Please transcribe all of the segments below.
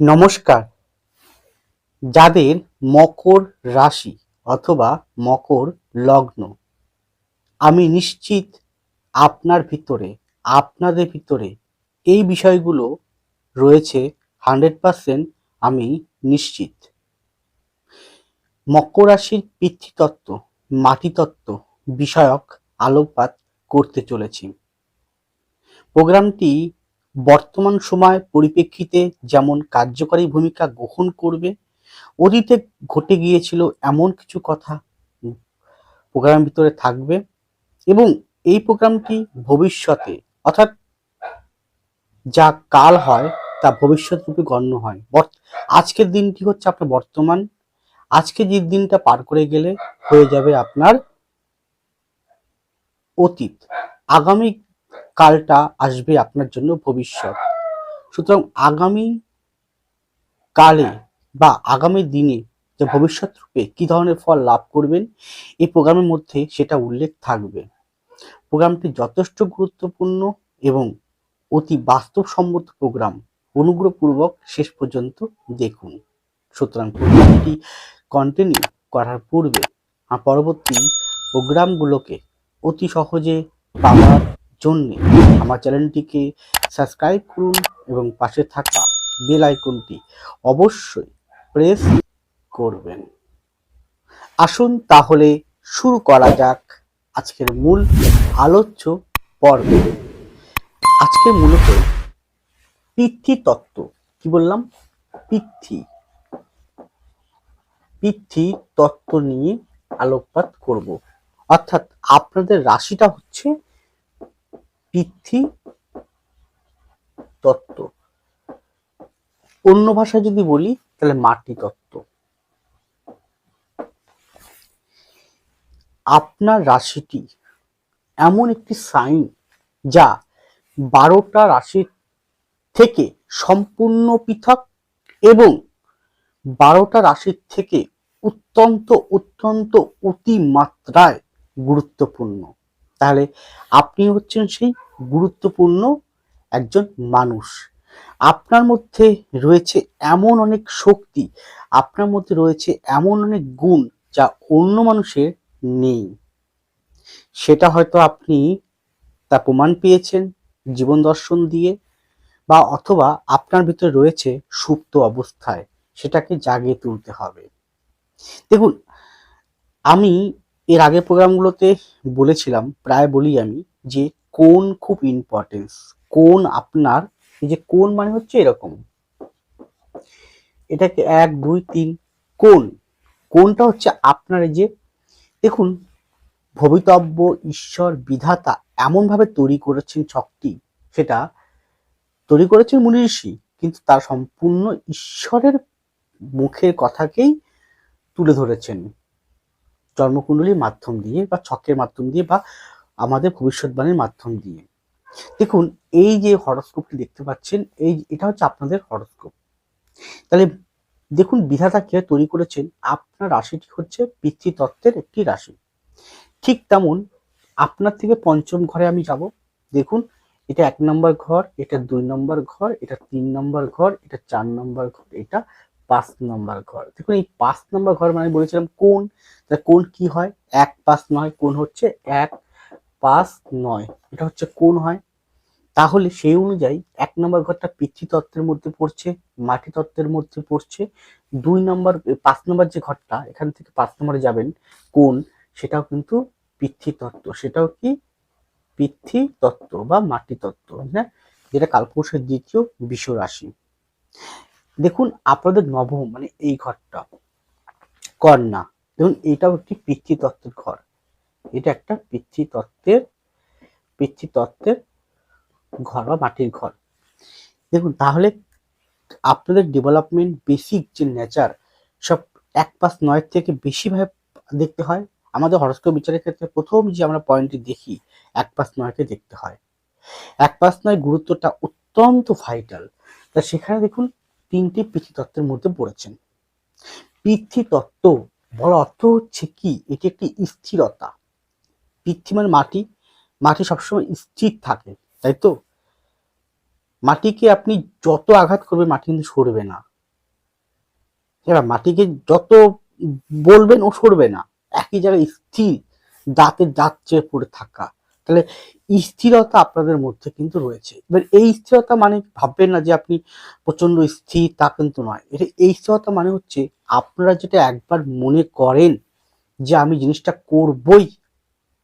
নমস্কার। যাদের মকর রাশি অথবা মকর লগ্ন, আমি নিশ্চিত আপনার ভিতরে, আপনাদের ভিতরে এই বিষয়গুলো রয়েছে হান্ড্রেড পার্সেন্ট আমি নিশ্চিত। মকর রাশির পিতৃতত্ত্ব মাটিতত্ত্ব বিষয়ক আলোকপাত করতে চলেছি। প্রোগ্রামটি বর্তমান সময় পরিপ্রেক্ষিতে যেমন কার্যকরী ভূমিকা গ্রহণ করবে, অতীতে ঘটে গিয়েছিল এমন কিছু কথা প্রোগ্রামের ভিতরে থাকবে এবং এই প্রোগ্রামটি ভবিষ্যতে, অর্থাৎ যা কাল হয় তা ভবিষ্যৎ রূপে গণ্য হয়। আজকের দিনটি হচ্ছে আপনার বর্তমান। আজকে যে দিনটা পার করে গেলে হয়ে যাবে আপনার অতীত। আগামী কালটা আসবে আপনার জন্য ভবিষ্যৎ। সুতরাং আগামী কালে বা আগামী দিনে যে ভবিষ্যৎ রূপে কি ধরনের ফল লাভ করবেন, এই প্রোগ্রামের মধ্যে সেটা উল্লেখ থাকবে। প্রোগ্রামটি যথেষ্ট গুরুত্বপূর্ণ এবং অতি বাস্তবসম্মত প্রোগ্রাম। অনুগ্রহপূর্বক শেষ পর্যন্ত দেখুন। সুতরাং প্রোগ্রামটি কন্টিনিউ করার পূর্বে পরবর্তী প্রোগ্রামগুলোকে অতি সহজে পাওয়ার জন্য আমার চ্যানেলটিকে সাবস্ক্রাইব করুন এবং পাশে থাকা বেল আইকনটি অবশ্যই প্রেস করবেন। আসুন তাহলে শুরু করা যাক আজকের মূল আলোচ্য পর্ব। আজকে মূলত তত্ত্ব, কি বললাম? পিতৃ। পিতৃ তত্ত্ব নিয়ে আলোকপাত করব। অর্থাৎ আপনাদের রাশিটা হচ্ছে পিতৃ তত্ত্ব। অন্য ভাষায় যদি বলি, তাহলে মাটি তত্ত্ব। আপনার রাশিটি এমন একটি সাইন যা বারোটা রাশির থেকে সম্পূর্ণ পৃথক এবং বারোটা রাশির থেকে অত্যন্ত অত্যন্ত অতিমাত্রায় গুরুত্বপূর্ণ। তাহলে আপনি হচ্ছেন সেই গুরুত্বপূর্ণ একজন মানুষ। আপনার মধ্যে রয়েছে এমন অনেক শক্তি, আপনার মধ্যে রয়েছে এমন অনেক গুণ যা অন্য মানুষের নেই। সেটা হয়তো আপনি তা প্রমাণ পেয়েছেন জীবন দর্শন দিয়ে বা অথবা আপনার ভিতরে রয়েছে সুপ্ত অবস্থায়, সেটাকে জাগিয়ে তুলতে হবে। দেখুন, আমি এর আগে প্রোগ্রামগুলোতে বলেছিলাম, প্রায় বলি আমি যে কোন খুব ইম্পর্টেন্স কোন আপনার, এই যে কোন মানে হচ্ছে এরকম। এটাকে এক, দুই, তিন, কোন। কোনটা হচ্ছে আপনার যে, দেখুন, ভবিতব্য, ঈশ্বর, বিধাতা এমনভাবে তৈরি করেছেন ছকটি, সেটা তৈরি করেছেন মুনি ঋষি, কিন্তু তার সম্পূর্ণ ঈশ্বরের মুখের কথাকেই তুলে ধরেছেন। জন্মকুণ্ডলীর মাধ্যম দিয়ে বা ছকের মাধ্যম দিয়ে বা আমাদের ভবিষ্যৎবাণীর মাধ্যম দিয়ে। দেখুন, এই যে হরস্কোপটি দেখতে পাচ্ছেন, এই এটা হচ্ছে আপনাদের হরস্কোপ। তাহলে দেখুন, বিধাতা কে তৈরি করেছেন, আপনার রাশিটি হচ্ছে পিতৃতত্ত্বের একটি রাশি। ঠিক তেমন আপনার থেকে পঞ্চম ঘরে আমি যাব। দেখুন, এটা এক নম্বর ঘর, এটা দুই নম্বর ঘর, এটা তিন নম্বর ঘর, এটা চার নম্বর ঘর, এটা পাঁচ নম্বর ঘর। দেখুন, এই পাঁচ নম্বর ঘর মানে বলেছিলাম কোন কোন কি হয়? এক পাঁচ নয়, কোন হচ্ছে এক পাঁচ নয়। এটা হচ্ছে কোন হয়? তাহলে সেই অনুযায়ী এক নম্বর ঘরটা পিতৃতত্ত্বের মধ্যে পড়ছে মাটি তত্ত্বের মধ্যে পড়ছে। দুই নম্বর, পাঁচ নম্বর যে ঘরটা, এখান থেকে পাঁচ নম্বরে যাবেন, কোন? সেটাও কিন্তু পিতৃতত্ত্ব। সেটাও কি? পিতৃতত্ত্ব বা মাটি তত্ত্ব হ্যাঁ? যেটা কালপুরুষের দ্বিতীয় বিশ্ব রাশি দেখুন, আপনাদের নবম মানে এই ঘরটা, কন্যা। দেখুন, এটাও একটি পিতৃতত্ত্বের ঘর। এটা একটা পিতৃতত্ত্বের পিতৃতত্ত্বের ঘর বা মাটির ঘর। দেখুন, তাহলে আপনাদের ডেভেলপমেন্ট বেসিক যে নেচার সব এক পাঁচ নয় থেকে বেশিভাবে দেখতে হয়। আমাদের হরস্কোপ বিচারের ক্ষেত্রে প্রথম যে আমরা পয়েন্টটি দেখি, এক পাঁচ নয়কে দেখতে হয়। এক পাঁচ নয় গুরুত্বটা অত্যন্ত ভাইটাল তা সেখানে দেখুন, তিনটি পিতৃতত্ত্বের মধ্যে পড়েছেন। পিতৃতত্ত্ব বড় অর্থ হচ্ছে কি? এটি একটি স্থিরতা। পৃথ্বী মানে মাটি মাটি সবসময় স্থির থাকে, তাই তো? মাটিকে আপনি যত আঘাত করবে মাটি কিন্তু সরবে না। এবার মাটিকে যত বলবেন, ও সরবে না। একই জায়গায় স্থির, দাঁতের দাঁত চেয়ে পড়ে থাকা। তাহলে স্থিরতা আপনাদের মধ্যে কিন্তু রয়েছে। এবার এই স্থিরতা মানে ভাববেন না যে আপনি প্রচণ্ড স্থির, তা কিন্তু নয়। এটা এই স্থিরতা মানে হচ্ছে আপনারা যেটা একবার মনে করেন যে আমি জিনিসটা করবই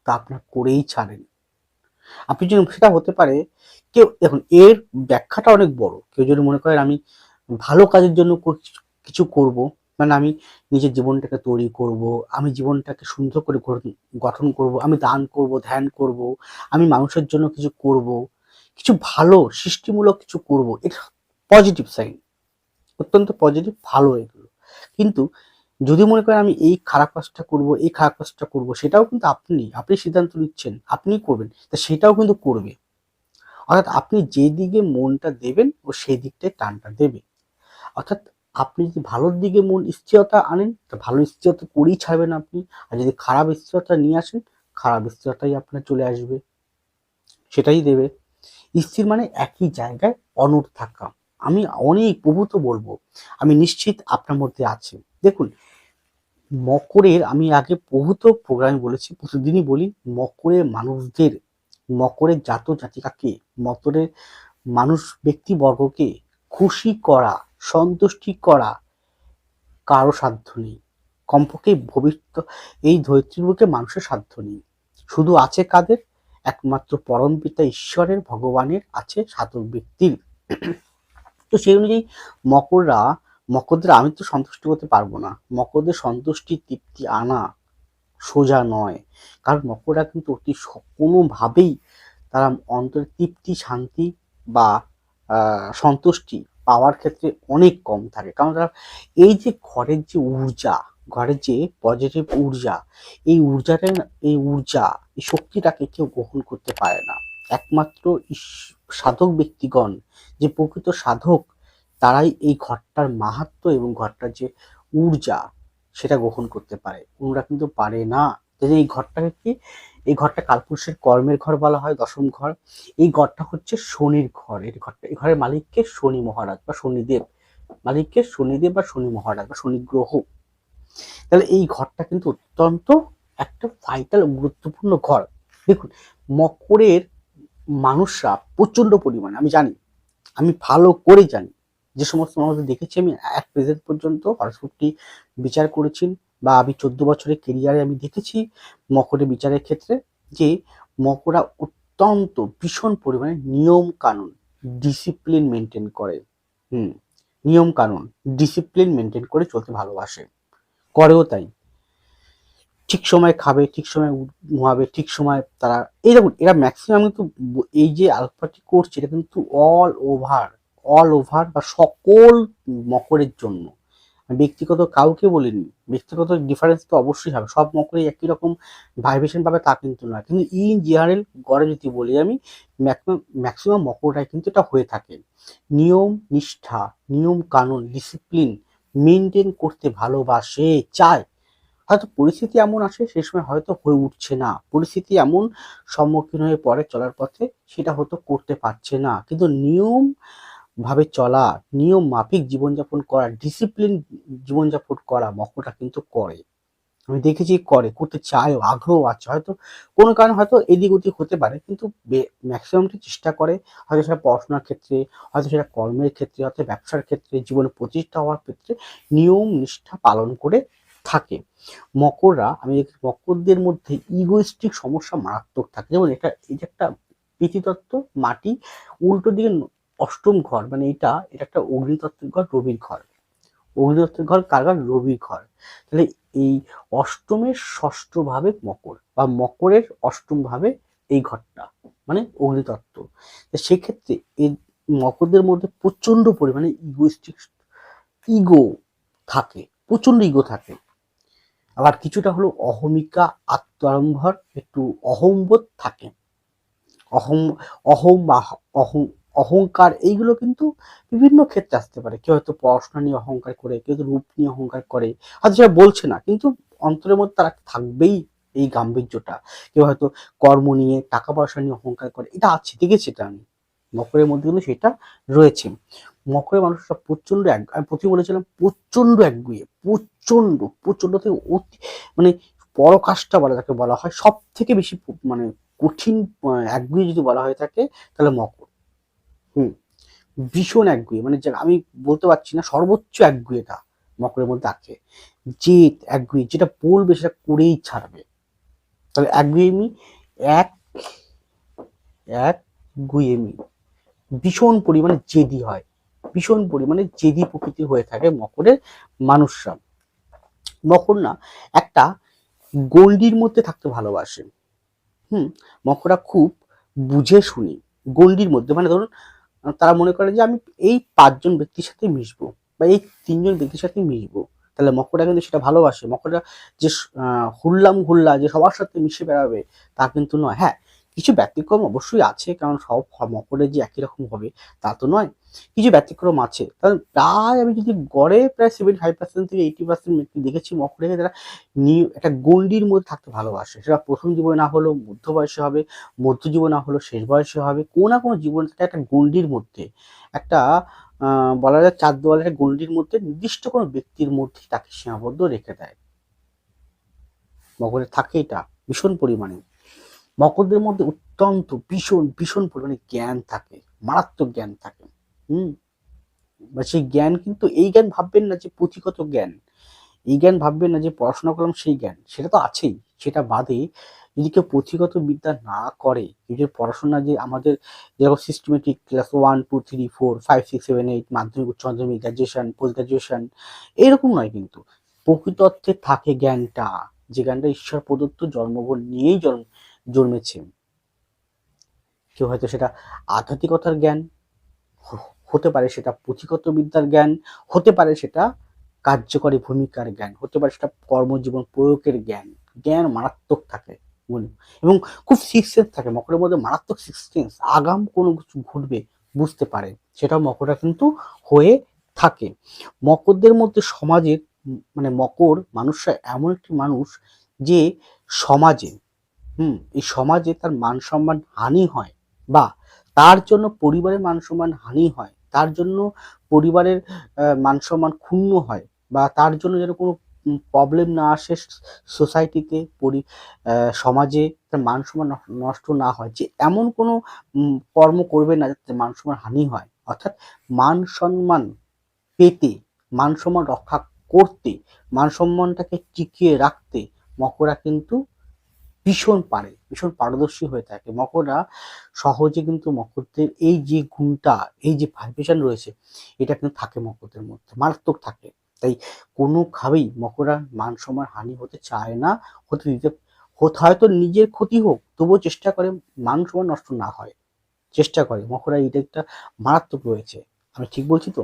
তা আপনার করেই ছাড়েন। আপনি যদি সেটা হতে পারে, কেউ দেখুন, এর ব্যাখ্যাটা অনেক বড়। কেউ যদি মনে করেন আমি ভালো কাজের জন্য কিছু করব মানে আমি নিজের জীবনটাকে তৈরি করব, আমি জীবনটাকে সুন্দর করে গঠন করব, আমি দান করব, ধ্যান করব, আমি মানুষের জন্য কিছু করব, কিছু ভালো, সৃষ্টিমূলক কিছু করব, এটা পজিটিভ সাইন অত্যন্ত পজিটিভ ভালো এগুলো। কিন্তু যদি মনে করেন আমি এই খারাপ কাজটা করব, এই খারাপ কাজটা করব, সেটাও কিন্তু আপনি আপনি সিদ্ধান্ত নিচ্ছেন আপনিই করবেন, তা সেটাও কিন্তু করবে। অর্থাৎ আপনি যে দিকে মনটা দেবেন, ও সেই দিকটাই টানটা দেবে। অর্থাৎ আপনি যদি ভালোর দিকে মন স্থিরতা আনেন, তা ভালো স্থিরতা করেই ছাড়বেন আপনি, আর যদি খারাপ স্থিরতা নিয়ে আসেন, খারাপ স্থিরতাই আপনার চলে আসবে। সেটাই দেবে। স্থির মানে একই জায়গায় অনড় থাকা। আমি অনেক প্রভূত বলব, আমি নিশ্চিত আপনার মধ্যে আছে। দেখুন মকরের, আমি আগে প্রভূত প্রোগ্রামে বলেছি, প্রতিদিনই বলি, মকরের মানুষদের, মকরের জাত জাতিকাকে, মকরের মানুষ ব্যক্তিবর্গকে খুশি করা, সন্তুষ্টি করা কারও সাধ্য নেই। কমপক্ষে ভবিষ্যৎ, এই ধরিত্রীর বুকে মানুষের সাধ্য নেই। শুধু আছে কাদের? একমাত্র পরম পিতা ঈশ্বরের, ভগবানের আছে সাধক ব্যক্তির। তো সেই অনুযায়ী মকররা মকরদের আমি তো সন্তুষ্ট করতে পারব না। মকরদের সন্তুষ্টি তৃপ্তি আনা সোজা নয়। কারণ মকররা কিন্তু অতি কোনোভাবেই তারা অন্তরে তৃপ্তি, শান্তি বা সন্তুষ্টি পাওয়ার ক্ষেত্রে অনেক কম থাকে। কারণ তারা এই যে ঘরের যে ঊর্জা, ঘরের যে পজিটিভ ঊর্জা, এই ঊর্জাটা এই ঊর্জা, এই শক্তিটাকে কেউ গ্রহণ করতে পারে না। একমাত্র সাধক ব্যক্তিগণ, যে প্রকৃত সাধক তারাই এই ঘরটার মাহাত্ম্য এবং ঘরটার যে ঊর্জা সেটা গ্রহণ করতে পারে। ওরা কিন্তু পারে না। যদি এই ঘরটাকে কি? এই ঘরটা কালপুরুষের কর্মের ঘর বলা হয়, দশম ঘর। এই ঘরটা হচ্ছে শনির ঘর। এই ঘরটা, এই ঘরের মালিককে শনি মহারাজ বা শনিদেব। মালিককে শনিদেব বা শনি মহারাজ বা শনি গ্রহ তাহলে এই ঘরটা কিন্তু অত্যন্ত একটা ভাইটাল গুরুত্বপূর্ণ ঘর। দেখুন, মকরের মানুষরা প্রচণ্ড পরিমাণে, আমি জানি, আমি ভালো করে জানি যে সমস্ত মানুষদের দেখেছি আমি, এক প্রেজেন্ট পর্যন্ত হরস্কোপটি বিচার করেছি বা আমি চোদ্দ বছরের কেরিয়ারে আমি দেখেছি মকরের বিচারের ক্ষেত্রে যে মকরা অত্যন্ত ভীষণ পরিমাণে নিয়ম কানুন ডিসিপ্লিন মেনটেন করে। হুম, নিয়ম কানুন ডিসিপ্লিন মেনটেন করে চলতে ভালোবাসে। করেও তাই। ঠিক সময় খাবে, ঠিক সময় ঘুমাবে, ঠিক সময় তারা, এই দেখুন, এরা ম্যাক্সিমাম কিন্তু এই যে আলফাটি করছে, এটা কিন্তু অল ওভার অল ওভার বা সকল মকরের জন্য। ব্যক্তিগত কাউকে বলিনি, ব্যক্তিগত ডিফারেন্স তো অবশ্যই হবে। সব মকরে একই রকম ভাইব্রেশন পাবে তা কিন্তু না কিন্তু ইন জেনারেল গড়ে যদি বলি আমি ম্যাক্সিমাম মকরটাই কিন্তু এটা হয়ে থাকে। নিয়ম, নিষ্ঠা, নিয়ম কানুন ডিসিপ্লিন মেনটেন করতে ভালোবাসে, চায়। হয়তো পরিস্থিতি এমন আসে সেই সময় হয়তো হয়ে উঠছে না। পরিস্থিতি এমন সম্মুখীন হয়ে পড়ে চলার পথে, সেটা হয়তো করতে পারছে না। কিন্তু নিয়ম ভাবে চলা, নিয়ম মাফিক জীবনযাপন করা ডিসিপ্লিন জীবনযাপন করা মকরটা কিন্তু করে। আমি দেখেছি করে, করতে চায় আগ্রহ আছে। হয়তো কোনো কারণে হয়তো এদিক ওদিক হতে পারে, কিন্তু ম্যাক্সিমামটি চেষ্টা করে। হয়তো সেটা পড়াশোনার ক্ষেত্রে, হয়তো সেটা কর্মের ক্ষেত্রে, হয়তো ব্যবসার ক্ষেত্রে, জীবনে প্রতিষ্ঠা হওয়ার ক্ষেত্রে নিয়ম নিষ্ঠা পালন করে থাকে। মকররা আমি দেখি মকরদের মধ্যে ইগোইস্টিক সমস্যা মারাত্মক থাকে। যেমন এটা এটা একটা পিতৃতত্ত্ব মাটি, উল্টো দিকে অষ্টম ঘর মানে এটা এটা একটা অগ্নিতত্ত্বের ঘর, রবির ঘর। অগ্নিতত্ত্বের ঘর কার ঘর রবির ঘর। তাহলে এই অষ্টমের ষষ্ঠ ভাবে মকর, বা মকরের অষ্টম ভাবে এই ঘরটা মানে অগ্নিতত্ত্ব। সেক্ষেত্রে এই মকরদের মধ্যে প্রচণ্ড পরিমাণে ইগোইস্টিক ইগো থাকে প্রচণ্ড ইগো থাকে। আবার কিছুটা হলো অহমিকা আত্মারম্ভর একটু অহম্বোধ থাকে। অহম অহম বা অহং অহংকার, এইগুলো কিন্তু বিভিন্ন ক্ষেত্রে আসতে পারে। কেউ হয়তো পড়াশোনা নিয়ে অহংকার করে, কেউ তো রূপ নিয়ে অহংকার করে। হয়তো সেটা বলছে না, কিন্তু অন্তরের মধ্যে তারা থাকবেই এই গাম্ভীর্যটা। কেউ হয়তো কর্ম নিয়ে, টাকা পয়সা নিয়ে অহংকার করে, এটা আছে, দেখেছি এটা আমি। মকরের মধ্যে কিন্তু সেটা রয়েছে। মকরের মানুষরা প্রচণ্ড এক, আমি প্রথমে বলেছিলাম প্রচণ্ড একগুয়ে প্রচণ্ড প্রচণ্ড থেকে অতি মানে পরকাষ্টা বলা যাকে বলা হয়। সব থেকে বেশি মানে কঠিন একগুয়ে যদি বলা হয়ে থাকে, তাহলে মকর। হুম। ভীষণ একগুয়ে মানে আমি বলতে পারছি না, সর্বোচ্চ একগুয়েটা মকরের মধ্যে আছে জেদ একগুয়ে, যেটা বলবে সেটা করেই ছাড়বে। তাহলে একগুয়েমি এক এক গুয়েমি ভীষণ পরিমাণে জেদি হয়, ভীষণ পরিমাণে জেদি প্রকৃতি হয়ে থাকে মকরের মানুষরা। মকর না, একটা গন্ডির মধ্যে থাকতে ভালোবাসে। হুম মকরা খুব বুঝে শুনি গন্ডির মধ্যে মানে ধরুন তারা মনে করে যে আমি এই পাঁচজন ব্যক্তির সাথে মিশবো বা এই তিনজন ব্যক্তির সাথে মিশবো। তাহলে মকরটা কিন্তু সেটা ভালোবাসে। মকরটা যে হুল্লাম হুল্লা যে সবার সাথে মিশে বেড়াবে তা কিন্তু নয়। হ্যাঁ কিছু ব্যতিক্রম অবশ্যই আছে, কারণ সব মকরের যে একই রকম হবে, তা তো নয়। কিছু ব্যতিক্রম আছে। কারণ প্রায় আমি যদি গড়ে প্রায় সেভেন্টি ফাইভ পার্সেন্ট থেকে এইটি পার্সেন্ট ব্যক্তি দেখেছি মকরেকে তারা নিউ, একটা গন্ডির মধ্যে থাকতে ভালোবাসে। সেটা প্রথম জীবনে না হলেও মধ্য বয়সে হবে, মধ্য জীবনে না হলেও শেষ বয়সে হবে, কোনো না কোনো জীবন একটা গন্ডির মধ্যে। একটা বলা যায় চার দেওয়ালের গন্ডির মধ্যে নির্দিষ্ট কোনো ব্যক্তির মধ্যে তাকে সীমাবদ্ধ রেখে দেয়। মকরের থাকে এটা ভীষণ পরিমাণে। মকরদের মধ্যে অত্যন্ত ভীষণ ভীষণ পরিমাণে জ্ঞান থাকে, মারাত্মক জ্ঞান থাকে। হুম? বা সেই জ্ঞান কিন্তু এই জ্ঞান ভাববেন না যে পুঁথিগত জ্ঞান। এই জ্ঞান ভাববেন না যে পড়াশোনা করলাম সেই জ্ঞান। সেটা তো আছেই। সেটা বাদে যদি কেউ পুঁথিগত বিদ্যা না করে, যদি পড়াশোনা যে আমাদের যেরকম systematic class one two three four five six seven eight মাধ্যমিক, উচ্চ মাধ্যমিক গ্র্যাজুয়েশন পোস্ট গ্র্যাজুয়েশন এরকম নয় কিন্তু। প্রকৃত অর্থে থাকে জ্ঞানটা। যে জ্ঞানটা ঈশ্বর প্রদত্ত জন্মগ্রহণ নিয়েই জন্ম জন্মেছে। কেউ হয়তো সেটা আধ্যাত্মিকতার জ্ঞান, হতে পারে সেটা পুঁথিগত বিদ্যার জ্ঞান, হতে পারে সেটা কার্যকরী ভূমিকার জ্ঞান, হতে পারে সেটা কর্মজীবন প্রয়োগের জ্ঞান। জ্ঞান মারাত্মক থাকে এবং খুব সিক্স সেন্স থাকে, মকরের মধ্যে মারাত্মক সিক্স সেন্স আগাম কোনো কিছু ঘটবে বুঝতে পারে, সেটাও মকররা কিন্তু হয়ে থাকে। মকরদের মধ্যে সমাজের মানে মকর, মানুষরা এমন একটি মানুষ যে সমাজে হুম। এই সমাজে তার মান সম্মান হানি হয় বা তার জন্য পরিবারের মান সম্মান হানি হয়, তার জন্য পরিবারের মান সম্মান ক্ষুণ্ণ হয় বা তার জন্য যেন কোনো প্রবলেম না আসে সোসাইটিতে পরি সমাজে তার মান সম্মান নষ্ট- না হয়, যে এমন কোনো কর্ম করবে না যাতে মান সম্মান হানি হয়। অর্থাৎ মান সম্মান পেতে, মান সম্মান রক্ষা করতে, মান সম্মানটাকে টিকিয়ে রাখতে মকরা কিন্তু ভীষণ পারে, ভীষণ পারদর্শী হয়ে থাকে। মকররা সহজে কিন্তু মকরদের এই যে গুণটা, এই যে ভাইব্রেশন রয়েছে, এটা কিন্তু থাকে মকরদের মধ্যে, মারাত্মক থাকে। তাই কোনোভাবেই মকররা মান সম্মান হানি হতে চায় না, হতে দিতে হয়তো নিজের ক্ষতি হোক, তবুও চেষ্টা করে মান সম্মান নষ্ট না হয়। চেষ্টা করে মকরা এটা একটা মারাত্মক রয়েছে। আমি ঠিক বলছি তো?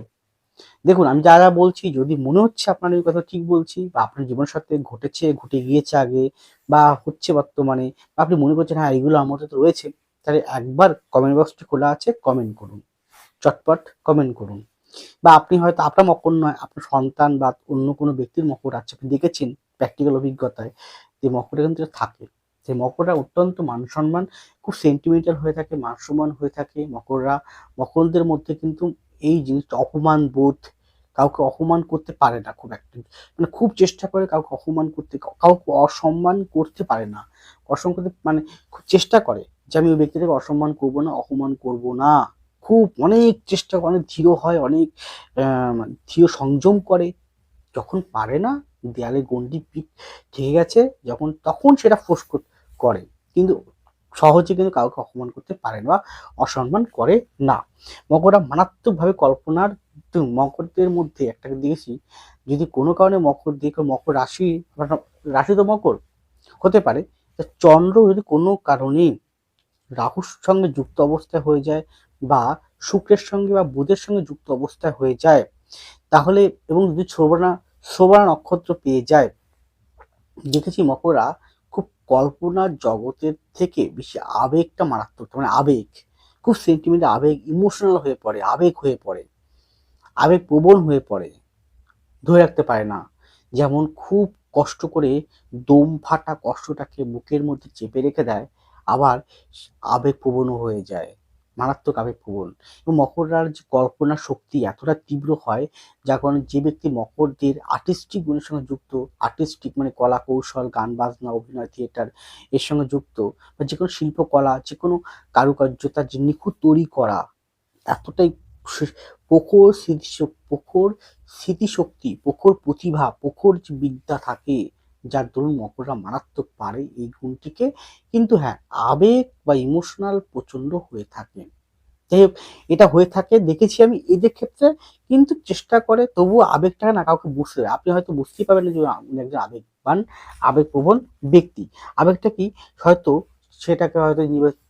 দেখুন, আমি যা যা বলছি, যদি মনে হচ্ছে আপনার এই কথা ঠিক বলছি বা আপনার জীবনের সাথে ঘটেছে, ঘটে গিয়েছে আগে বা হচ্ছে বর্তমানে বা আপনি মনে করছেন হ্যাঁ এগুলো আমার তো রয়েছে, তাহলে একবার কমেন্ট বক্সটি খোলা আছে কমেন্ট করুন। চটপট কমেন্ট করুন। বা আপনি হয়তো, আপনার মকর নয়, আপনার সন্তান বা অন্য কোনো ব্যক্তির মকর আছে, আপনি দেখেছেন প্র্যাকটিক্যাল অভিজ্ঞতায়, যে মকরটা কিন্তু থাকে। যে মকররা অত্যন্ত মান সম্মান খুব সেন্টিমেন্টাল হয়ে থাকে মান সম্মান হয়ে থাকে মকররা। মকরদের মধ্যে কিন্তু এই জিনিসটা অপমান বোধ কাউকে অপমান করতে পারে না খুব একটা। মানে খুব চেষ্টা করে কাউকে অপমান করতে কাউকে অসম্মান করতে পারে না। করতে মানে খুব চেষ্টা করে যে আমি ওই ব্যক্তিটাকে অসম্মান করব না অপমান করব না। খুব অনেক চেষ্টা অনেক ধীর হয় অনেক আহ, ধীর সংযম করে। যখন পারে না দেয়ালে গন্ডি পিঠ গেছে যখন তখন সেটা ফোর্স করে। কিন্তু সহজে কিন্তু কাউকে অপমান করতে পারে না অসম্মান করে না। মকররা মারাত্মকভাবে কল্পনার মকরদের মধ্যে একটা দিয়েছি যদি কোনো কারণে মকর দিকে মকর রাশি রাশি তো মকর হতে পারে চন্দ্র যদি কোনো কারণে রাহুর সঙ্গে যুক্ত অবস্থায় হয়ে যায় বা শুক্রের সঙ্গে বা বুধের সঙ্গে যুক্ত অবস্থায় হয়ে যায়, তাহলে এবং যদি শোভনা শোভনা নক্ষত্র পেয়ে যায়, দেখেছি মকরা কল্পনার জগতের থেকে বেশি আবেগটা মারাত্মক মানে আবেগ, খুব সেন্টিমেন্ট আবেগ ইমোশনাল হয়ে পড়ে, আবেগ হয়ে পড়ে, আবেগ প্রবণ হয়ে পড়ে, ধরে রাখতে পারে না। যেমন খুব কষ্ট করে দম ফাটা কষ্টটাকে বুকের মধ্যে চেপে রেখে দেয়, আবার আবেগ প্রবণ হয়ে যায়। মারাত্মক আবেগপ্রবণ এবং মকররার যে কল্পনা শক্তি এতটা তীব্র হয়, যার কারণে যে ব্যক্তি মকরদের আর্টিস্টিক গুণের সঙ্গে যুক্ত আর্টিস্টিক মানে কলা কৌশল, গান, বাজনা, অভিনয় থিয়েটার এর সঙ্গে যুক্ত, বা যে কোনো শিল্পকলা, যে কোনো কারুকার্যতা যে নিখুঁত তৈরি করা, এতটাই প্রখর স্মৃতি প্রখর স্মৃতিশক্তি, প্রখর প্রতিভা, প্রখর যে বিদ্যা থাকে যার দরুন মকররা মারাত্মক পারে এই গুণটিকে। কিন্তু হ্যাঁ আবেগ বা ইমোশনাল প্রচণ্ড হয়ে থাকে। যাই হোক, এটা হয়ে থাকে, দেখেছি আমি এদের ক্ষেত্রে, কিন্তু চেষ্টা করে, তবুও আবেগটাকে না কাউকে বুঝতে আপনি হয়তো বুঝতেই পারবেন যে উনি একজন আবেগবান, আবেগপ্রবণ ব্যক্তি। আবেগটা কি? হয়তো সেটাকে হয়তো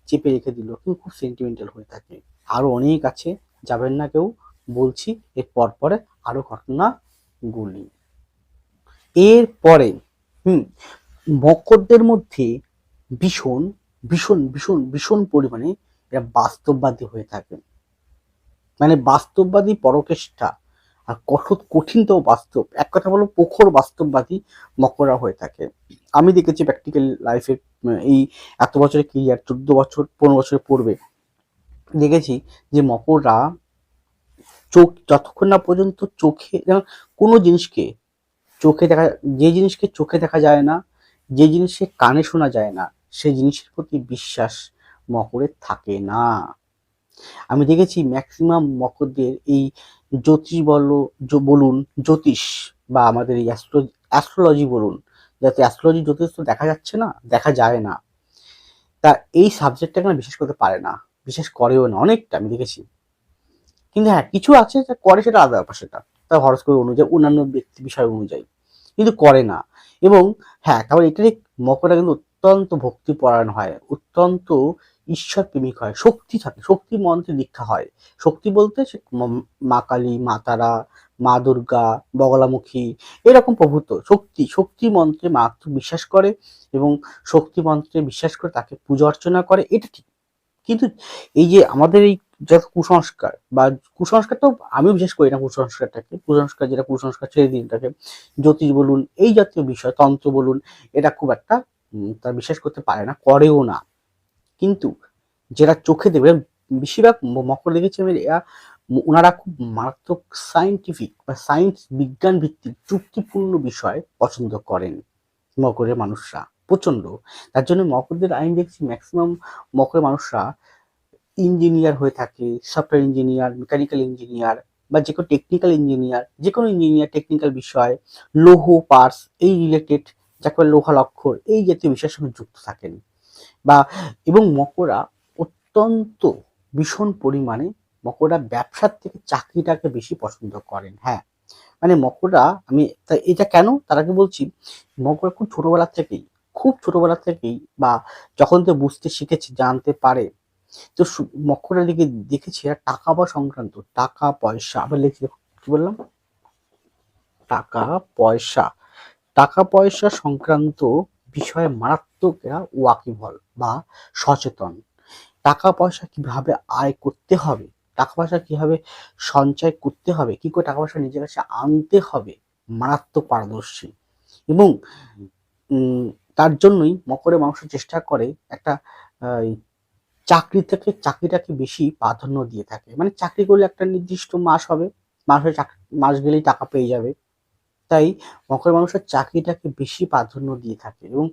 চেপে রেখে দিল, কিন্তু খুব সেন্টিমেন্টাল হয়ে থাকে। আরও অনেক আছে, যাবেন না কেউ, বলছি, এর পর পরে আরও ঘটনাগুলি। এরপরে হুম মধ্যে ভীষণ ভীষণ ভীষণ ভীষণ পরিমাণে এরা বাস্তববাদী হয়ে থাকে। মানে বাস্তববাদী পরকেষ্টা আর কঠোর, কঠিনতম বাস্তব, এক কথা বলো প্রখর বাস্তববাদী মকররা হয়ে থাকে। আমি দেখেছি প্র্যাকটিক্যাল লাইফে এই এত বছরের ক্রিয়ার চোদ্দ বছর, পনেরো বছর পূর্বে দেখেছি যে মকররা চোখ, যতক্ষণ না পর্যন্ত চোখে কোনো জিনিসকে চোখে দেখা, যে জিনিসকে চোখে দেখা যায় না, যে জিনিসকে কানে শোনা যায় না সেই জিনিসের প্রতি বিশ্বাস মকরের থাকে না। আমি দেখেছি ম্যাক্সিমাম মকরদের এই জ্যোতিষ বল বলুন, জ্যোতিষ বা আমাদের এই অ্যাস্ট্রোলজি বলুন, যাতে অ্যাস্ট্রোলজি জ্যোতিষ তো দেখা যাচ্ছে না, দেখা যায় না। তা এই সাবজেক্টটাকে না বিশ্বাস করতে পারে না? বিশ্বাস করেও না, অনেকটা আমি দেখেছি। কিন্তু হ্যাঁ কিছু আছে যা করে সেটা আলাদা ব্যাপার সেটা। তার হরস্কোপ অনুযায়ী, অন্যান্য ব্যক্তি বিষয় অনুযায়ী। কিন্তু করে না। এবং হ্যাঁ তারপর এটারই মকরটা কিন্তু অত্যন্ত ভক্তিপরায়ণ হয়, অত্যন্ত ঈশ্বর প্রেমিক হয়, শক্তি থাকে, শক্তি মন্ত্রে দীক্ষা হয়। শক্তি বলতে মা কালী, মা তারা, মা দুর্গা, বগলামুখী, এরকম প্রভূত শক্তি শক্তি মন্ত্রে মাত্র বিশ্বাস করে এবং শক্তি মন্ত্রে বিশ্বাস করে তাকে পূজা অর্চনা করে, এটা ঠিক। কিন্তু এই যে আমাদের এই যত কুসংস্কার বা কুসংস্কার তো আমিও বিশেষ করি না কুসংস্কারটাকে, কুসংস্কার যেটা কুসংস্কার ছেড়ে দিন তাকে, জ্যোতিষ বলুন, এই জাতীয় বিষয়, তন্ত্র বলুন, এটা খুব একটা তারা বিশ্বাস করতে পারে না, করেও না। কিন্তু যেটা চোখে দেবে বেশিরভাগ মকর দেখেছি আমি এরা ওনারা খুব মারাত্মক সাইন্টিফিক বা সায়েন্স বিজ্ঞান ভিত্তিক যুক্তিপূর্ণ বিষয় পছন্দ করেন মকরের মানুষরা প্রচণ্ড তার জন্য মকরদের আইন দেখছি ম্যাক্সিমাম মকরের মানুষরা ইঞ্জিনিয়ার হয়ে থাকে সফটওয়্যার ইঞ্জিনিয়ার মেকানিক্যাল ইঞ্জিনিয়ার বা যে কোনো টেকনিক্যাল ইঞ্জিনিয়ার যে কোনো ইঞ্জিনিয়ার টেকনিক্যাল বিষয় লৌহ, পার্স এই রিলেটেড যাকে বলে লোহা লক্ষর এই জাতীয় বিষয়ের সঙ্গে যুক্ত থাকেন বা এবং মকরা অত্যন্ত ভীষণ পরিমাণে মকরা ব্যবসার থেকে চাকরিটাকে বেশি পছন্দ করেন হ্যাঁ। মানে মকরা, আমি এটা কেন? তার আগে বলছি, মকরা খুব ছোটবেলা থেকেই, খুব ছোটবেলা থেকেই বা যখন তো বুঝতে শিখেছে, জানতে পারে তো মকরের দিকে দেখেছি টাকা বা সংক্রান্ত, টাকা, পয়সা, আবার লিখি কি বললাম? টাকা, পয়সা টাকা, পয়সা সংক্রান্ত বিষয়ে মারাত্মক এরা ওয়াকিবহল বা সচেতন। টাকা, পয়সা কীভাবে আয় করতে হবে? টাকা, পয়সা কীভাবে সঞ্চয় করতে হবে? কি করে টাকা, পয়সা নিজের কাছে আনতে হবে? মারাত্মক পারদর্শী। এবং তার জন্যই মকরে মানুষ চেষ্টা করে একটা চাকরি থেকে চাকরিটাকে বেশি প্রাধান্য দিয়ে থাকে। মানে চাকরি করলে একটা নির্দিষ্ট মাস হবে, মাসে মাস গেলেই টাকা পেয়ে যাবে। তাই মকর মানুষের চাকরিটাকে বেশি প্রাধান্য দিয়ে থাকে এবং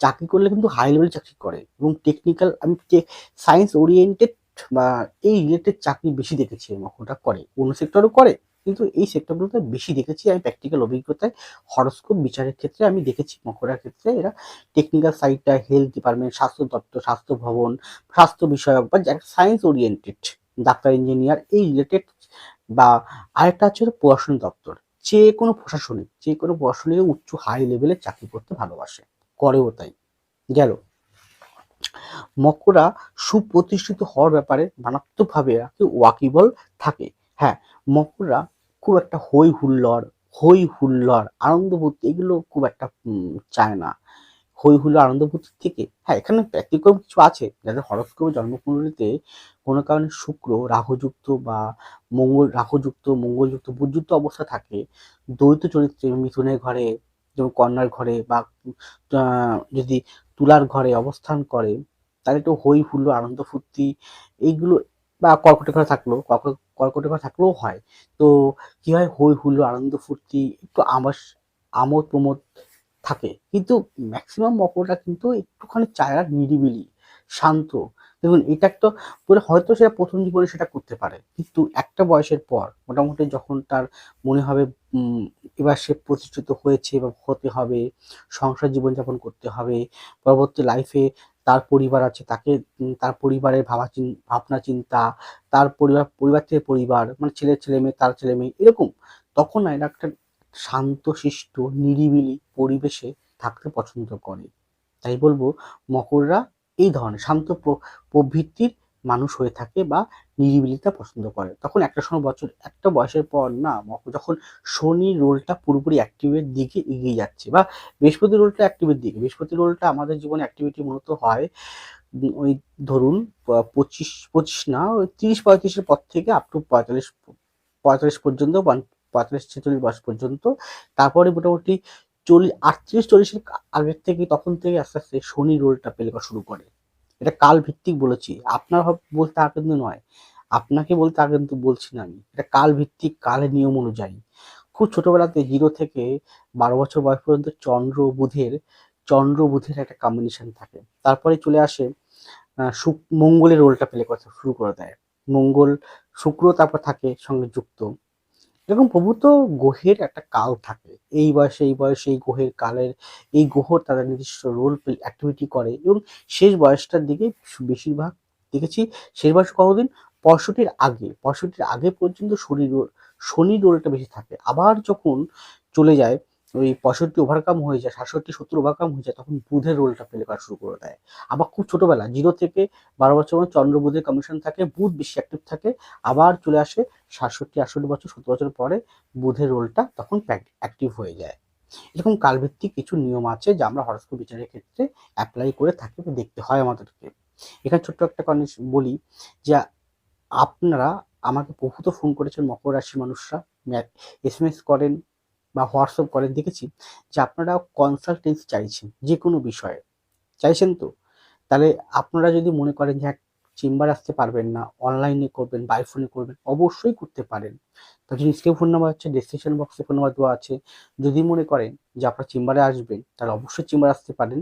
চাকরি করলে কিন্তু হাই লেভেল চাকরি করে এবং টেকনিক্যাল আমি সায়েন্স ওরিয়েন্টেড বা এই রিলেটেড চাকরি বেশি দেখেছি মকরটা করে। অন্য সেক্টরও করে কিন্তু এই সেক্টরগুলোতে বেশি দেখেছি আমি প্র্যাকটিক্যাল অভিজ্ঞতায়। হরস্কোপ বিচারের ক্ষেত্রে আমি দেখেছি মকরার ক্ষেত্রে এরা টেকনিক্যাল সাইডটা হেলথ ডিপার্টমেন্ট স্বাস্থ্য দপ্তর, স্বাস্থ্য ভবন, স্বাস্থ্য বিষয়ক বা সায়েন্স ওরিয়েন্টেড ডাক্তার ইঞ্জিনিয়ার এই রিলেটেড বা আরেকটা হচ্ছে প্রশাসনিক দপ্তর। যে কোনো প্রশাসনিক যে কোনো প্রশাসনিক উচ্চ হাই লেভেলের চাকরি করতে ভালোবাসে। করেও তাই। গেল। মকরা সুপ্রতিষ্ঠিত হওয়ার ব্যাপারে মারাত্মকভাবে ওয়াকিবল থাকে? হ্যাঁ মকরা খুব একটা হই হুল্লড় হই হুল্লড় আনন্দবোধ এগুলো খুব একটা চায় না। হই হুল্লোড় আনন্দবোধ থেকে হ্যাঁ এখানে ব্যতিক্রম কিছু আছে। যাদের হরস্কোপ জন্মকুণ্ডলিতে কোনো কারণে শুক্র, রাহুযুক্ত বা মঙ্গল, রাহুযুক্ত, মঙ্গলযুক্ত, বুধযুক্ত অবস্থা থাকে, দ্বৈত চরিত্রে মিথুনের ঘরে, যেমন কন্যার ঘরে বা যদি তুলার ঘরে অবস্থান করে, তাহলে একটু হই হুল্লো আনন্দ ফুর্তি এইগুলো বা কর্কটে ঘরে থাকলেও, কর্ক- কর্কটে ঘরে থাকলেও হয়। তো কি হয়? হই হুল্লো আনন্দ ফুর্তি, একটু আমার আমোদ প্রমোদ থাকে। কিন্তু ম্যাক্সিমাম মকরটা কিন্তু একটুখানি চায় আর নিরিবিলি, শান্ত। দেখুন, এটা একটা বলে হয়তো সেটা প্রথম জীবনে সেটা করতে পারে। কিন্তু একটা বয়সের পর, মোটামুটি যখন তার মনে হবে এবার সে প্রতিষ্ঠিত হয়েছে বা হতে হবে, সংসার জীবনযাপন করতে হবে, পরবর্তী লাইফে তার পরিবার আছে, তাকে তার পরিবারের ভাবা ভাবনা চিন্তা, তার পরিবার পরিবার থেকে পরিবার মানে ছেলে ছেলে মেয়ে, তার ছেলে মেয়ে, এরকম। তখন না এরা একটা শান্তশিষ্ট নিরিবিলি পরিবেশে থাকতে পছন্দ করে। তাই বলব মকররা এই ধরনের শান্ত প্র- প্রবৃত্তির মানুষ হয়ে থাকে বা নিরিবিলিতা পছন্দ করে। তখন একটা সময় বছর, একটা বয়সের পর না যখন শনি রোলটা পুরোপুরি অ্যাক্টিভের দিকে এগিয়ে যাচ্ছে বা বৃহস্পতি রোলটা অ্যাক্টিভের দিকে, বৃহস্পতি রোলটা আমাদের জীবনে অ্যাক্টিভিটি মূলত হয় ওই ধরুন পঁচিশ পঁচিশ না, ওই তিরিশ পঁয়ত্রিশের পর থেকে আপ টু পঁয়তাল্লিশ পঁয়তাল্লিশ পর্যন্ত পঁয়তাল্লিশ, ছেচল্লিশ বয়স পর্যন্ত। তারপরে মোটামুটি চল্লিশ, আটত্রিশ, চল্লিশের আগের থেকে তখন থেকে আস্তে আস্তে শনি রোলটা প্লে শুরু করে। এটা কাল ভিত্তিক বলেছি। আপনার বলতে তা কিন্তু নয়। আপনাকে বলতে তা কিন্তু বলছি না আমি। এটা কাল ভিত্তিক কালের নিয়ম অনুযায়ী। খুব ছোটবেলাতে জিরো থেকে বারো বছর বয়স পর্যন্ত চন্দ্র বুধের চন্দ্র বুধের একটা কম্বিনেশন থাকে। তারপরে চলে আসে মঙ্গলের রোলটা প্লে করতে শুরু করে দেয়। মঙ্গল, শুক্র তারপর থাকে সঙ্গে যুক্ত। এরকম প্রভূত গ্রহের একটা কাল থাকে। এই বয়সে এই বয়সে এই গ্রহের কালের, এই গ্রহ তারা নির্দিষ্ট রোল অ্যাক্টিভিটি করে এবং শেষ বয়সটার দিকে বেশিরভাগ দেখেছি, শেষ বয়স কতদিন? পঁয়ষট্টির আগে পঁয়ষট্টির আগে পর্যন্ত শনি রোল শনি রোলটা বেশি থাকে। আবার যখন চলে যায় ওই পঁয়ষট্টি ওভারকাম হয়ে যায় সাতষট্টি, সত্তর ওভারকাম হয়ে যায় তখন বুধের রোলটা প্লে করা শুরু করে দেয়। আবার খুব ছোটোবেলা জিরো থেকে বারো বছর চন্দ্র বুধের কমিশন থাকে, বুধ বেশি অ্যাক্টিভ থাকে, আবার চলে আসে সাতষট্টি, আটষট্টি বছর, সত্তর বছর পরে বুধের রোলটা তখন অ্যাক্টিভ হয়ে যায়। এরকম কালভিত্তিক কিছু নিয়ম আছে যা আমরা হরস্কোপ বিচারের ক্ষেত্রে অ্যাপ্লাই করে থাকি দেখতে হয় আমাদেরকে। এখানে ছোট্ট একটা কন্ডিশন বলি যে আপনারা আমাকে বহুত ফোন করেছেন, মকর রাশির মানুষরা। এস এম এস করেন বা হোয়াটসঅ্যাপ করেন দেখেছি যে আপনারা কনসালটেন্সি চাইছেন যে কোনো বিষয়ে। চাইছেন তো? তাহলে আপনারা যদি মনে করেন যে হ্যাঁ চেম্বার আসতে পারবেন না অনলাইনে করবেন বাই ফোনে করবেন, অবশ্যই করতে পারেন। তার জন্য স্ক্রিন ফোন নাম্বার হচ্ছে ডেসক্রিপশন বক্সে ফোন নাম্বার দেওয়া আছে। যদি মনে করেন যে আপনার চেম্বারে আসবেন, তাহলে অবশ্যই চেম্বার আসতে পারেন।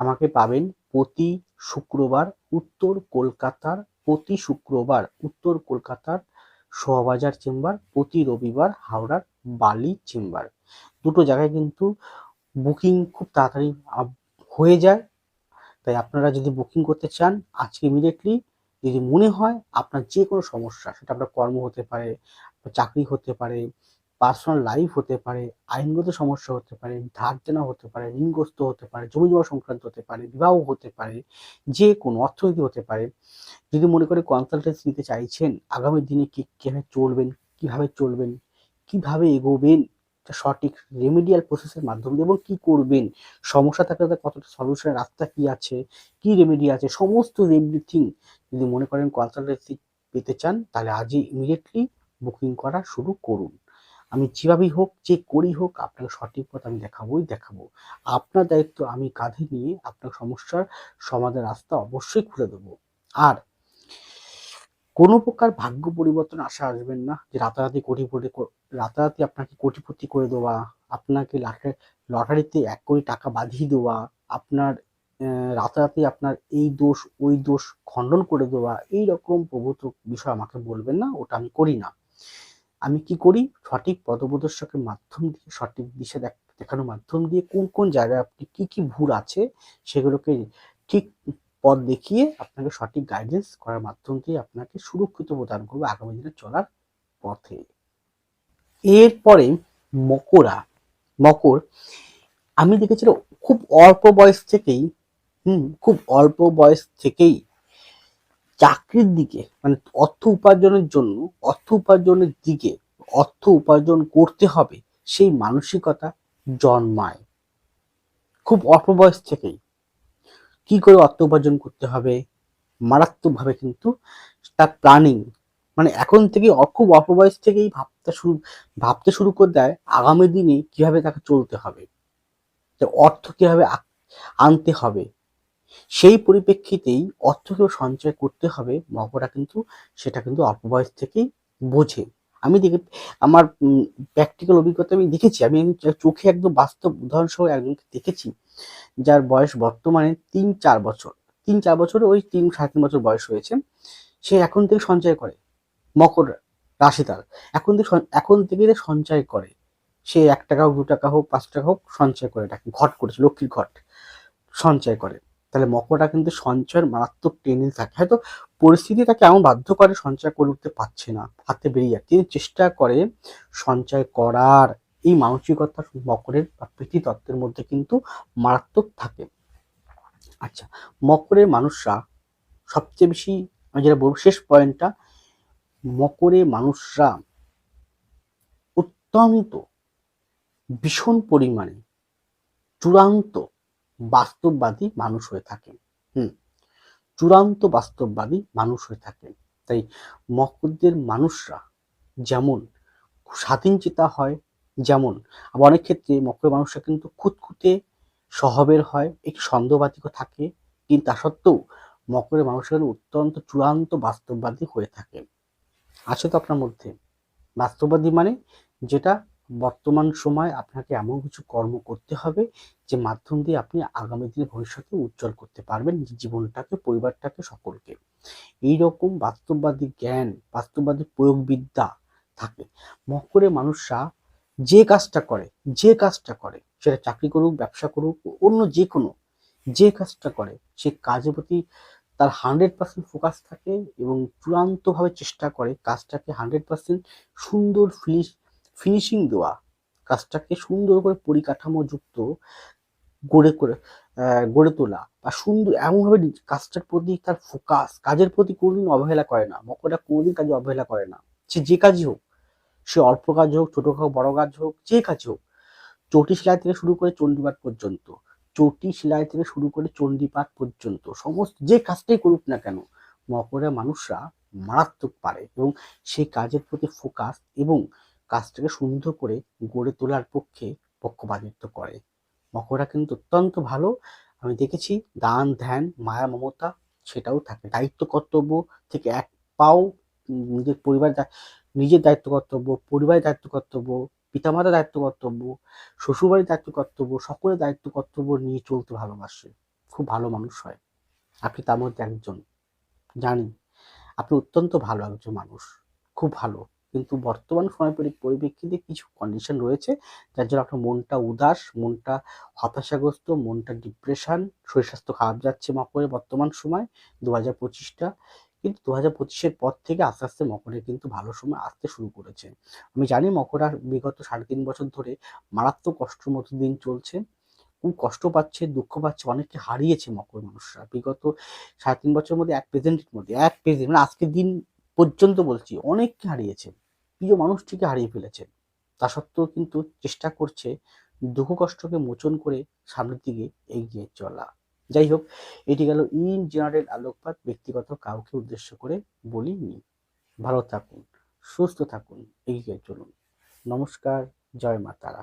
আমাকে পাবেন প্রতি শুক্রবার উত্তর কলকাতার, প্রতি শুক্রবার উত্তর কলকাতার শোভাবাজার চেম্বার, প্রতি রবিবার হাওড়ার বালি চেম্বার। দুটো জায়গায় কিন্তু বুকিং খুব তাড়াতাড়ি হয়ে যায়। তাই আপনারা যদি বুকিং করতে চান, আজকে ইমিডিয়েটলি যদি মনে হয় আপনার যে কোনো সমস্যা, সেটা আপনার কর্ম হতে পারে চাকরি হতে পারে পার্সোনাল লাইফ হতে পারে, আইনগত সমস্যা হতে পারে ধার দেনা হতে পারে, ঋণগ্রস্ত হতে পারে, জমি জমা সংক্রান্ত হতে পারে, বিবাহ হতে পারে, যে কোনো অর্থনীতি হতে পারে। যদি মনে করে কনসালটেন্সি নিতে চাইছেন, আগামী দিনে কি কীভাবে চলবেন কীভাবে চলবেন, কীভাবে এগোবেন সঠিক রেমিডিয়াল প্রসেসের মাধ্যমে এবং কি করবেন, সমস্যা থাকলে তার কতটা সলিউশনের রাস্তা কি আছে, কি রেমেডি আছে, সমস্ত এভরিথিং যদি মনে করেন কনসালটেন্সি পেতে চান, তাহলে আজই ইমিডিয়েটলি বুকিং করা শুরু করুন। আমি যেভাবেই হোক, যে করি হোক, আপনাকে সঠিক পথ আমি দেখাবোই দেখাবো। আপনার দায়িত্ব আমি কাঁধে নিয়ে আপনার সমস্যার সমাধান রাস্তা অবশ্যই খুলে দেবো। আর কোনো প্রকার ভাগ্য পরিবর্তন আশা আসবেন না যে রাতারাতি কোটিপতি রাতারাতি আপনাকে কোটিপতি করে দেওয়া, আপনাকে লটারিতে এক কোটি টাকা বাঁধিয়ে দেওয়া, আপনার রাতারাতি আপনার এই দোষ, ওই দোষ খণ্ডন করে দেওয়া এই রকম প্রভূত বিষয় আমাকে বলবেন না, ওটা আমি করি না। আমি কি করি? সঠিক পদপ্রদর্শকের মাধ্যম দিয়ে, সঠিক দিশা দেখানোর মাধ্যম দিয়ে কোন কোন জায়গায় আপনি কি কি ভুল আছে সেগুলোকে ঠিক পথ দেখিয়ে আপনাকে সঠিক গাইডেন্স করার মাধ্যম দিয়ে আপনাকে সুরক্ষিত প্রদান করবে আগামী দিনে চলার পথে। এরপরে মকরা। মকর, আমি দেখেছিলাম খুব অল্প বয়স থেকেই, হুম, খুব অল্প বয়স থেকেই চাকরির দিকে মানে অর্থ উপার্জনের জন্য, অর্থ উপার্জনের দিকে, অর্থ উপার্জন করতে হবে, সেই মানসিকতা জন্মায়। খুব অল্প বয়স থেকেই। কি করে অর্থ উপার্জন করতে হবে? মারাত্মকভাবে কিন্তু তার প্ল্যানিং মানে এখন থেকে খুব অল্প বয়স থেকেই ভাবতে শুরু ভাবতে শুরু করে দেয় আগামী দিনে কীভাবে তাকে চলতে হবে। অর্থ কীভাবে আনতে হবে? সেই পরিপ্রেক্ষিতেই অর্থকেও সঞ্চয় করতে হবে। মকরা কিন্তু সেটা কিন্তু অল্প বয়স থেকেই বোঝে। আমি দেখে, আমার প্র্যাকটিক্যাল অভিজ্ঞতা আমি দেখেছি। আমি চোখে একদম বাস্তব উদাহরণ সহ একজনকে দেখেছি, যার বয়স বর্তমানে তিন চার বছর। তিন চার বছর, ওই তিন সাড়ে তিন বছর বয়স হয়েছে। সে এখন থেকে সঞ্চয় করে মকর রাশি তার। এখন থেকে এখন থেকে সঞ্চয় করে। সে এক টাকা হোক, দু টাকা হোক, পাঁচ টাকা হোক সঞ্চয় করে ঘট করেছে, লক্ষ্মীর ঘট সঞ্চয় করে। তাহলে মকরটা কিন্তু সঞ্চয়ের মারাত্মক টেনে থাকে। হয়তো পরিস্থিতি তাকে এমন বাধ্য করে সঞ্চয় করে উঠতে পারছে না, হাতে বেরিয়ে যায় তিনি চেষ্টা করে সঞ্চয় করার এই মানসিকতা মকরের বা তত্ত্বের মধ্যে কিন্তু মারাত্মক থাকে। আচ্ছা মকরের মানুষরা সবচেয়ে বেশি আমি যেটা বলব শেষ পয়েন্টটা মকরে মানুষরা অত্যন্ত ভীষণ পরিমাণে চূড়ান্ত বাস্তববাদী মানুষ হয়ে থাকেন। হুম, চূড়ান্ত বাস্তববাদী মানুষ হয়ে থাকেন। তাই মকরদের মানুষরা যেমন স্বাধীন চেতা হয়, যেমন আবার অনেক ক্ষেত্রে মকর মানুষরা কিন্তু খুঁতখুঁতে স্বভাবের হয়, একটু সন্দেহবাদীও থাকে। কিন্তু তা সত্ত্বেও মকরের মানুষের অত্যন্ত চূড়ান্ত বাস্তববাদী হয়ে থাকে আছে তো আপনার মধ্যে বাস্তববাদী মানে যেটা বর্তমান সময় আপনাকে এমন কিছু কর্ম করতে হবে যে মাধ্যম দিয়ে আপনি আগামী দিনে ভবিষ্যতে উজ্জ্বল করতে পারবেন জীবনটাকে, পরিবারটাকে, সকলকে। এই রকম বাস্তববাদী জ্ঞান, বাস্তববাদী প্রয়োগবিদ্যা থাকে। মকরে মানুষরা যে কাজটা করে, যে কাজটা করে, সেটা চাকরি করুক, ব্যবসা করুক, অন্য যে কোনো যে কাজটা করে, সে কাজের প্রতি তার হান্ড্রেড পার্সেন্ট ফোকাস থাকে এবং চূড়ান্তভাবে চেষ্টা করে কাজটাকে হান্ড্রেড পার্সেন্ট সুন্দর, ফিনিশ ফিনিশিং দেওয়া। কাজটাকে সুন্দর করে পরিকাঠামোযুক্ত গড়ে করে গড়ে তোলা বা সুন্দর এমনভাবে কাজটার প্রতি তার ফোকাস কাজের প্রতি কোনোদিন অবহেলা করে না মকরটা কোনোদিন কাজে অবহেলা করে না। সে যে কাজই হোক, সে অল্প কাজ হোক, ছোট হোক, বড় কাজ হোক, যে কাজ হোক, চটি সেলাই থেকে শুরু করে চণ্ডীপাঠ পর্যন্ত, চটি সেলাই থেকে শুরু করে চণ্ডীপাঠ পর্যন্ত, সমস্ত যে কাজটাই করুক না কেন, মকরের মানুষরা মারাত্মক পারে এবং সেই কাজের প্রতি ফোকাস এবং কাজটাকে সুন্দর করে গড়ে তোলার পক্ষে পক্ষপাতিত্ব করে। মকরা কিন্তু অত্যন্ত ভালো। আমি দেখেছি দান, ধ্যান, মায়া, মমতা সেটাও থাকে। দায়িত্ব, কর্তব্য থেকে এক পাও নিজের পরিবার নিজের দায়িত্ব, কর্তব্য, পরিবারের দায়িত্ব, কর্তব্য, পিতামাতার দায়িত্ব, কর্তব্য, শ্বশুরবাড়ির দায়িত্ব, কর্তব্য, সকলের দায়িত্ব, কর্তব্য নিয়ে চলতে ভালোবাসে। খুব ভালো মানুষ হয়। আপনি তার মধ্যে একজন। জানি আপনি অত্যন্ত ভালো একজন মানুষ। খুব ভালো। কিন্তু বর্তমান সময় পরিপ্রেক্ষিতে কিছু কন্ডিশন রয়েছে, যার জন্য আপনার মনটা উদাস, মনটা হতাশাগ্রস্ত, মনটা ডিপ্রেশন শরীর স্বাস্থ্য খারাপ যাচ্ছে মকরে বর্তমান সময় দু হাজার পঁচিশটা। কিন্তু দু হাজার পঁচিশের পর থেকে আস্তে আস্তে মকরে কিন্তু ভালো সময় আসতে শুরু করেছে। আমি জানি মকরা বিগত সাড়ে তিন বছর ধরে মারাত্মক কষ্টের মতো দিন চলছে। খুব কষ্ট পাচ্ছে, দুঃখ পাচ্ছে, অনেককে হারিয়েছে মকর মানুষরা। বিগত সাড়ে তিন বছরের মধ্যে, এক প্রেজেন্টের মধ্যে, এক প্রেজেন্ট মানে আজকের দিন পর্যন্ত বলছি, অনেককে হারিয়েছে। প্রিয় মানুষটিকে হারিয়ে ফেলেছে। তা সত্ত্বেও কিন্তু চেষ্টা করছে দুঃখ কষ্টকে মোচন করে সামনের দিকে এগিয়ে চলা। যাই হোক, এটি গেল ইন জেনারেল আলোকপাত, ব্যক্তিগত কাউকে উদ্দেশ্য করে বলিনি। ভালো থাকুন, সুস্থ থাকুন, এগিয়ে চলুন। নমস্কার, জয় মা তারা।